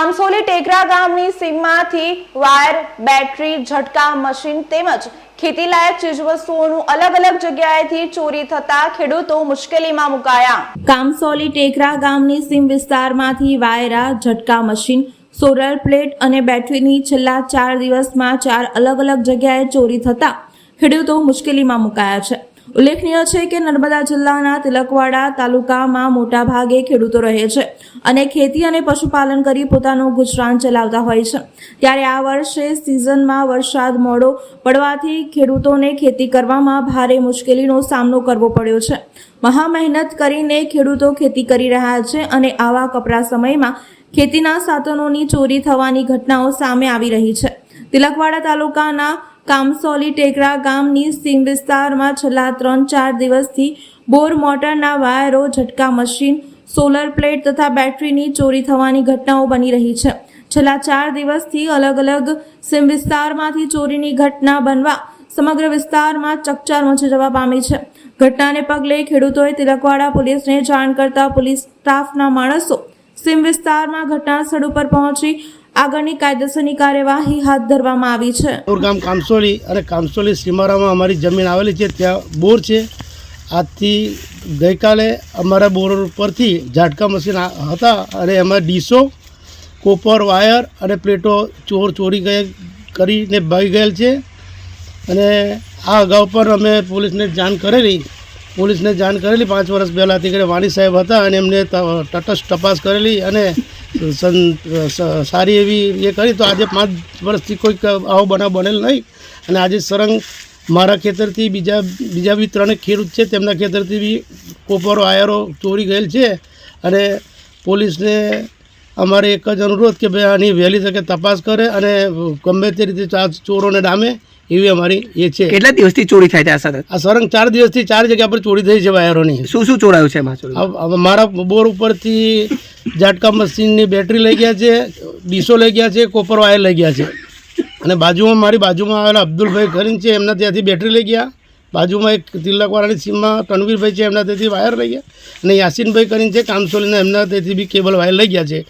કામસોલી ટેકરા ગામની સીમમાંથી વાયર, બેટરી, ઝટકા, મશીન તેમજ ખેતીલાયક ચીજવસ્તુઓનું અલગ અલગ જગ્યાએથી ચોરી થતા ખેડૂતો મુશ્કેલીમાં મુકાયા. કામસોલી ટેકરા ગામની સીમ વિસ્તારમાંથી વાયરા, ઝટકા, મશીન, સોલર પ્લેટ અને બેટરીની છેલ્લા ચાર દિવસમાં ચાર અલગ અલગ જગ્યાએ ચોરી થતા ખેડૂતો મુશ્કેલીમાં મુકાયા છે. ઉલ્લેખનીય છે કે નર્મદા જિલ્લાના તિલકવાડા તાલુકામાં મોટા ભાગે ખેડૂતો રહે છે અને ખેતી અને પશુપાલન કરી પોતાનું ગુજરાન ચલાવતા હોય છે. ત્યારે આ વર્ષે સિઝનમાં વરસાદ મોડો પડવાથી ખેડૂતોને ખેતી કરવામાં ભારે મુશ્કેલીનો સામનો કરવો પડ્યો છે. મહા મહેનત કરીને ખેડૂતો ખેતી કરી રહ્યા છે અને આવા કપરા સમયમાં ખેતીના સાધનોની ચોરી થવાની ઘટનાઓ સામે આવી રહી છે. તિલકવાડા તાલુકાના કામસોલી ટેકરા ગામની સીમ વિસ્તારમાં છેલ્લા ત્રણ ચાર દિવસથી બોર મોટરના વાયરો, ઝટકા મશીન, સોલર પ્લેટ તથા બેટરીની ચોરી થવાની ઘટનાઓ બની રહી છે. છેલ્લા ચાર દિવસથી અલગ અલગ સિમ વિસ્તારમાંથી ચોરીની ઘટના બનવા સમગ્ર વિસ્તારમાં ચકચાર મચી જવા પામી છે. ઘટનાને પગલે ખેડૂતોએ તિલકવાડા પોલીસને જાણ કરતા પોલીસ સ્ટાફના માણસો સીમ વિસ્તારમાં ઘટના સ્થળ ઉપર પહોંચી આગળની કાયદેસરની કાર્યવાહી હાથ ધરવામાં આવી છે. ગામ કામસોલી અને કામસોલી સીમારામાં અમારી જમીન આવેલી છે. ત્યાં બોર છે. આજથી ગઈકાલે અમારા બોર પરથી ઝાટકા મશીન હતા અને એમાં ડીશો, કોપર, વાયર અને પ્લેટો ચોર ચોરી ગયે કરીને ભાગી ગયેલ છે. અને આ અગાઉ પણ અમે પોલીસને જાણ કરેલી. પોલીસને જાણ કરેલી. પાંચ વર્ષ પહેલાંથી કે વાણી સાહેબ હતા અને એમને તટસ્થ તપાસ કરેલી અને સારી એવી એ કરી તો આજે પાંચ વર્ષથી કોઈક આવો બનાવ બનેલ નહીં. અને આજે સરંગ મારા ખેતરથી બીજા બીજા બી ત્રણેક ખેડૂત છે તેમના ખેતરથી બી કોપરો આયરો ચોરી ગયેલ છે. અને પોલીસને અમારે એક જ અનુરોધ કે ભાઈ આની વહેલી તકે તપાસ કરે અને ગમે તે રીતે ચોરોને ડામે એવી અમારી એ છે. કેટલા દિવસથી ચોરી થાય છે આ સતત આ સરંગ ચાર દિવસથી ચાર જગ્યા પર ચોરી થઈ છે વાયરોની. શું શું ચોરાયું છે મારા બોર ઉપરથી ઝાટકા મશીનની બેટરી લઈ ગયા છે, ડીશો લઈ ગયા છે, કોપર વાયર લઈ ગયા છે. અને બાજુમાં મારી બાજુમાં આવેલા અબ્દુલભાઈ કરીને છે, એમના ત્યાંથી બેટરી લઈ ગયા. બાજુમાં એક તિલકવાળાની સીમમાં તનવીરભાઈ છે, એમના ત્યાંથી વાયર લઈ ગયા. અને યાસીનભાઈ કરીને છે, કામસોલીના, એમના ત્યાંથી બી કેબલ વાયર લઈ ગયા છે.